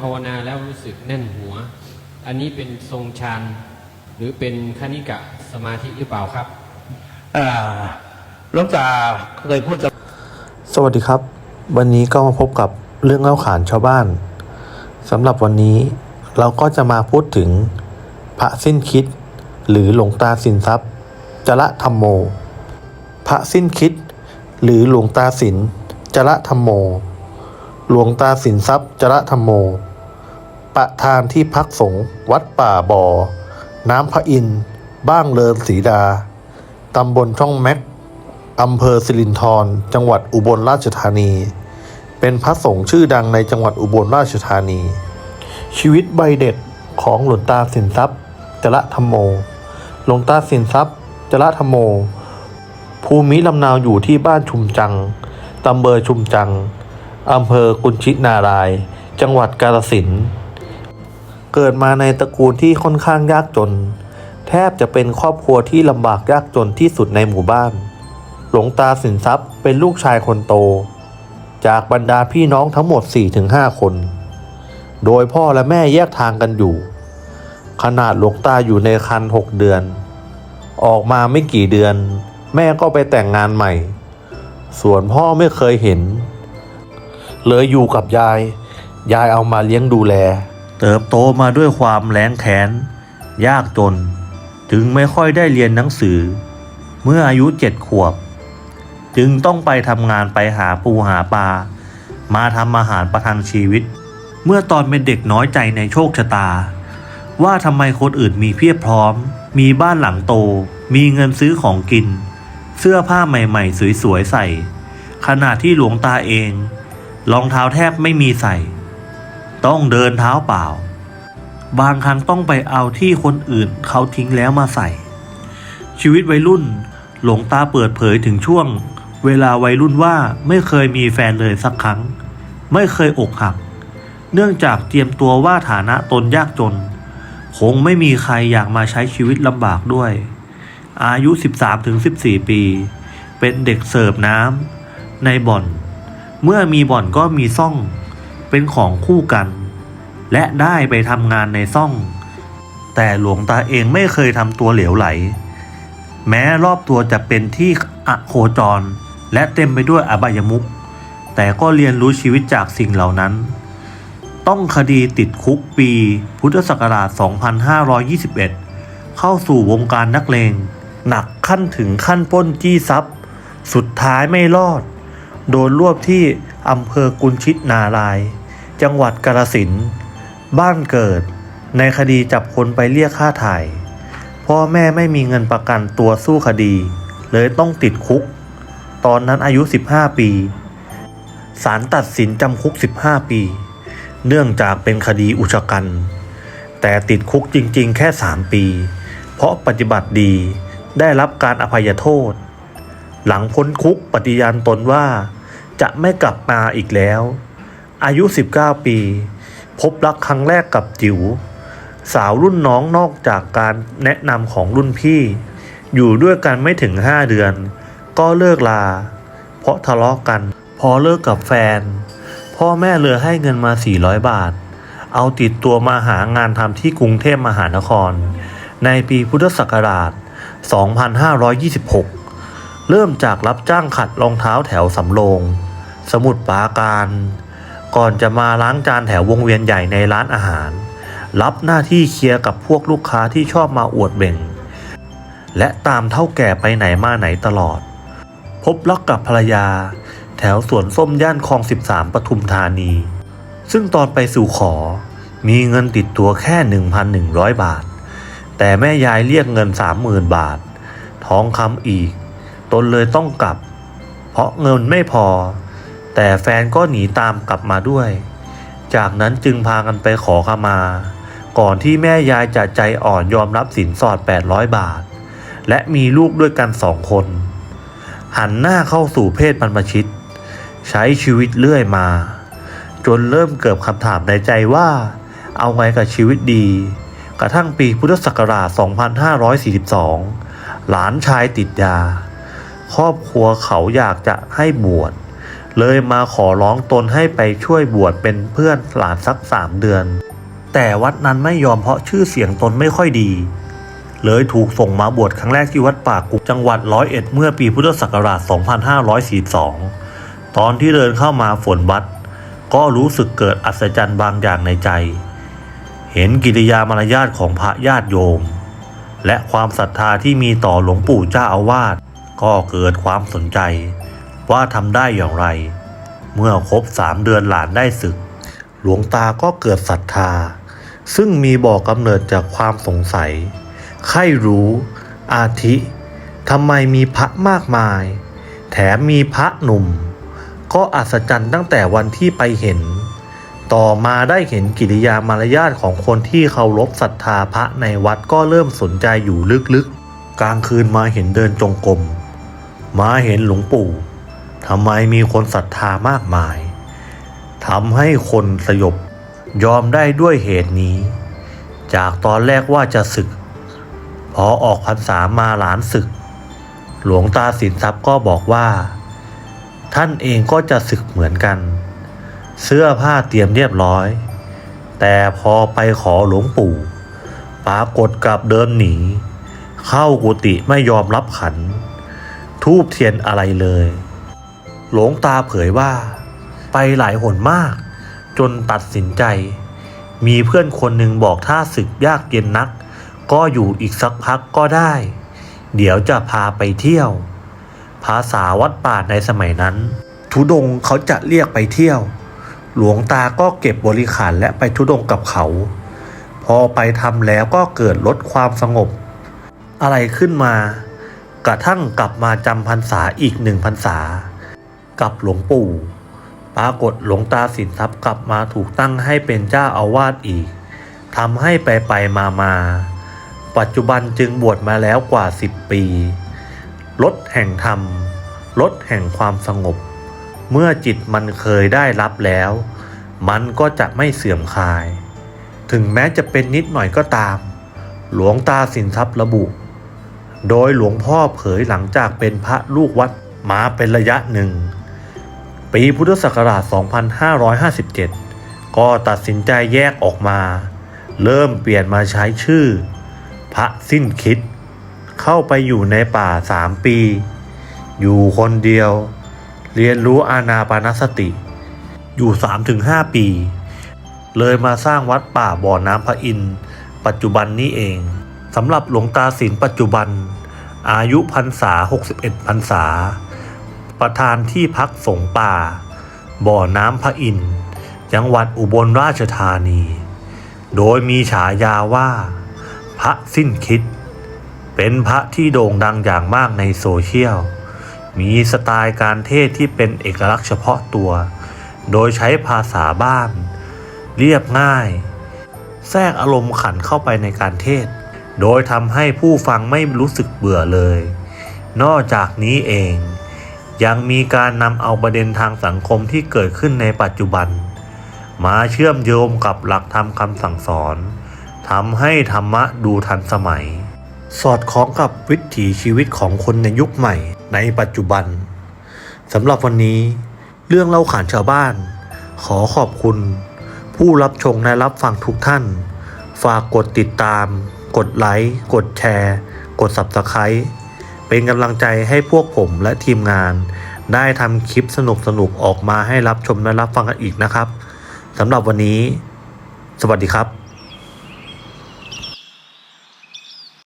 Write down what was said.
ภาวนาแล้วรู้สึกแน่นหัว อันนี้เป็นทรงฌานหรือเป็นคณิกะสมาธิหรือเปล่าครับอ่าหลวงตาเคยพูดกับสวัสดีครับ วันนี้ก็มาพบกับเรื่องเล่าขานชาวบ้านสำหรับวันนี้เราก็จะมาพูดถึงพระสิ้นคิด หรือหลวงตาสินทรัพย์จระธรรมโม พระสิ้นคิด หรือหลวงตาสินจระธรรมโม หลวงตาสินทรัพย์จระธรรมโม ประธานที่พักสงฆ์วัดป่าบ่อ น้ำพระอินทร์บ้างเลินศรีดา ตำบลช่องแม็กอำเภอสิรินธรจังหวัดอุบลราชธานี เป็นพระสงฆ์ชื่อดังในจังหวัดอุบลราชธานี ชีวิตใบเด็ดของหลวงตาสินทรัพย์จระธรรมโม หลวงตาสินทรัพย์จระธรรมโม ภูมิลำเนาอยู่ที่บ้านชุมจัง ตำบลชุมจัง อำเภอกุนชินาราย จังหวัดกาฬสินธุ์ เกิดมาในตระกูลที่ค่อนข้างยากจน แทบจะเป็นครอบครัวที่ลำบากยากจนที่สุดในหมู่บ้าน หลวงตาสินทรัพย์เป็นลูกชายคนโต จากบรรดาพี่น้องทั้งหมด 4-5 คน โดยพ่อและแม่แยกทางกันอยู่ ขนาดหลวงตาอยู่ในคันหกเดือน ออกมาไม่กี่เดือน แม่ก็ไปแต่งงานใหม่ ส่วนพ่อไม่เคยเห็น เลยอยู่กับยาย ยายเอามาเลี้ยงดูแล เติบโตมาด้วยความแล้งแค้น ยากจน จึงไม่ค่อยได้เรียนหนังสือ เมื่ออายุเจ็ดขวบ จึงต้องไปทำงานไปหาปูหาปลา มาทำอาหารประทังชีวิต เมื่อตอนเป็นเด็กน้อยใจในโชคชะตา ว่าทำไมคนอื่นมีเพียบพร้อม มีบ้านหลังโต มีเงินซื้อของกิน เสื้อผ้าใหม่ๆ สวยๆใส่ ขณะที่หลวงตาเองรองเท้าแทบไม่มีใส่ ต้องเดินเท้าเปล่า บางครั้งต้องไปเอาที่คนอื่นเขาทิ้งแล้วมาใส่ ชีวิตวัยรุ่นหลงตาเปิดเผยถึงช่วง เวลาวัยรุ่นว่าไม่เคยมีแฟนเลยสักครั้ง ไม่เคยอกหัก เนื่องจากเตรียมตัวว่าฐานะตนยากจน คงไม่มีใครอยากมาใช้ชีวิตลำบากด้วย อายุ 13-14 ปี เป็นเด็กเสิร์ฟน้ำในบ่อน เมื่อมีบ่อนก็มีซ่อง เป็นของคู่กัน และได้ไปทำงานในซ่อง แต่หลวงตาเองไม่เคยทำตัวเหลวไหล แม้รอบตัวจะเป็นที่อโคจร และเต็มไปด้วยอบายมุขแต่ก็เรียนรู้ชีวิตจากสิ่งเหล่านั้น ต้องคดีติดคุกปี พุทธศักราช 2521 เข้าสู่วงการนักเลง หนักขั้นถึงขั้นป้นจี้ทรัพย์ สุดท้ายไม่รอด โดนรวบที่อำเภอกุนชิตนาราย จังหวัดกาฬสินบ้านเกิด ในคดีจับคนไปเรียกค่าถ่ายพ่อแม่ไม่มีเงินประกันตัวสู้คดี เลยต้องติดคุก ตอนนั้นอายุ 15 ปีศาลตัดสินจำคุก 15 ปี เนื่องจากเป็นคดีอุกชะกัน แต่ติดคุกจริงๆ แค่ 3 ปี เพราะปฏิบัติดีได้รับการอภัยโทษ หลังพ้นคุกปฏิญาณตนว่า จะไม่กลับมาอีกแล้ว อายุ 19 ปี พบรักครั้งแรกกับจิ๋วสาวรุ่นน้องนอกจากการแนะนำของรุ่นพี่ อยู่ด้วยกันไม่ถึง 5 เดือน ก็เลิกลา เพราะทะเลาะกัน พอเลิกกับแฟน พ่อแม่เลยให้เงินมา 400 บาท เอาติดตัวมาหางานทำที่กรุงเทพมหานคร ในปีพุทธศักราช 2526 เริ่มจากรับจ้างขัดรองเท้าแถวสำโรง สมุทรปราการ ก่อนจะมาล้างจานแถววงเวียนใหญ่ในร้านอาหาร รับหน้าที่เคลียร์กับพวกลูกค้าที่ชอบมาอวดเบ่ง และตามเท่าแก่ไปไหนมาไหนตลอด พบรักกับภรรยา แถวสวนส้มย่านคลอง 13 ปทุมธานี ซึ่งตอนไปสู่ขอ มีเงินติดตัวแค่ 1,100 บาท แต่แม่ยายเรียกเงิน 30,000 บาท ท้องคำอีก ตนเลยต้องกลับ เพราะเงินไม่พอ แต่แฟนก็หนีตามกลับมาด้วย จากนั้นจึงพากันไปขอขมา ก่อนที่แม่ยายจะใจอ่อนยอมรับสินสอด 800 บาท และมีลูกด้วยกันสองคน หันหน้าเข้าสู่เพศบรรพชิต ใช้ชีวิตเรื่อยมา จนเริ่มเกิดคำถามในใจว่า เอาไงกับชีวิตดี กระทั่งปีพุทธศักราช 2542 หลานชายติดยาครอบครัวเขาอยากจะให้บวช เลยมาขอร้องตนให้ไปช่วยบวชเป็นเพื่อนหลานสักสามเดือน แต่วัดนั้นไม่ยอมเพราะชื่อเสียงตนไม่ค่อยดี เลยถูกส่งมาบวชครั้งแรกที่วัดป่ากุกจังหวัดร้อยเอ็ดเมื่อปีพุทธศักราช 2542 ตอนที่เดินเข้ามาฝนวัด ก็รู้สึกเกิดอัศจรรย์บางอย่างในใจ เห็นกิริยามารยาทของพระญาติโยม และความศรัทธาที่มีต่อหลวงปู่เจ้าอาวาสก็เกิดความสนใจ ว่าทำได้อย่างไร เมื่อครบสามเดือนหลานได้ศึก หลวงตาก็เกิดศรัทธา ซึ่งมีบ่อกำเนิดจากความสงสัย ใครรู้ อาทิทำไมมีพระมากมาย แถมมีพระหนุ่ม ก็อัศจรรย์ตั้งแต่วันที่ไปเห็น ต่อมาได้เห็นกิริยามารยาทของคนที่เคารพศรัทธาพระในวัดก็เริ่มสนใจอยู่ลึกๆ กลางคืนมาเห็นเดินจงกรมมาเห็นหลวงปู่ ทำไมมีคนศรัทธามากมายทำให้คนสยบยอมได้ด้วยเหตุนี้ จากตอนแรกว่าจะศึก พอออกพรรษามาหลานศึก หลวงตาสินทรัพย์ก็บอกว่า ท่านเองก็จะศึกเหมือนกัน เสื้อผ้าเตรียมเรียบร้อย แต่พอไปขอหลวงปู่ปรากฏกับเดินหนี เข้ากุฏิไม่ยอมรับขัน ทูบเทียนอะไรเลย หลวงตาเผยว่า ไปหลายหนมาก จนตัดสินใจ มีเพื่อนคนหนึ่งบอกถ้าศึกยากเย็นนัก ก็อยู่อีกสักพักก็ได้ เดี๋ยวจะพาไปเที่ยว ภาษาวัดป่าในสมัยนั้น ทุดงเขาจะเรียกไปเที่ยว หลวงตาก็เก็บบริขารและไปทุดงกับเขา พอไปทำแล้วก็เกิดลดความสงบ อะไรขึ้นมา กระทั่งกลับมาจำพรรษาอีกหนึ่งพรรษา กับหลวงปู่ ปรากฏหลวงตาสินทรัพย์กลับมาถูกตั้งให้เป็นเจ้าอาวาสอีกทำให้ไปไปมามาปัจจุบันจึงบวชมาแล้วกว่าสิบปีลดแห่งธรรมลดแห่งความสงบ เมื่อจิตมันเคยได้รับแล้ว มันก็จะไม่เสื่อมคลาย ถึงแม้จะเป็นนิดหน่อยก็ตาม หลวงตาสินทรัพย์ระบุ โดยหลวงพ่อเผยหลังจากเป็นพระลูกวัดมาเป็นระยะหนึ่ง ปีพุทธศักราช 2557 ก็ตัดสินใจแยกออกมา เริ่มเปลี่ยนมาใช้ชื่อ พระสิ้นคิด เข้าไปอยู่ในป่าสามปี อยู่คนเดียว เรียนรู้อานาปานสติ อยู่ 3-5 ปี เลยมาสร้างวัดป่าบ่อน้ำพระอินทร์ปัจจุบันนี้เองสำหรับหลวงตาศิลปัจจุบัน อายุพรรษา 61พรรษา ประธานที่พักสงป่า บ่อน้ำพระอินทร์จังหวัดอุบลราชธานี โดยมีฉายาว่า พระสิ้นคิด เป็นพระที่โด่งดังอย่างมากในโซเชียล มีสไตล์การเทศที่เป็นเอกลักษณ์เฉพาะตัว โดยใช้ภาษาบ้าน เรียบง่าย แทรกอารมณ์ขันเข้าไปในการเทศ โดยทำให้ผู้ฟังไม่รู้สึกเบื่อเลย นอกจากนี้เอง ยังมีการนำเอาประเด็นทางสังคมที่เกิดขึ้นในปัจจุบัน มาเชื่อมโยงกับหลักธรรมคำสั่งสอนทำให้ธรรมะดูทันสมัย สอดคล้องกับวิถีชีวิตของคนในยุคใหม่ในปัจจุบันสำหรับวันนี้ เรื่องเล่าขานชาวบ้าน ขอขอบคุณ ผู้รับชมและรับฟังทุกท่าน ฝากกดติดตาม กดไลค์ กดแชร์ กด Subscribe เป็นกำลังใจให้พวกผมและทีมงาน ได้ทำคลิปสนุกๆออกมาให้รับชมและรับฟังกันอีกนะครับสำหรับวันนี้ สวัสดีครับ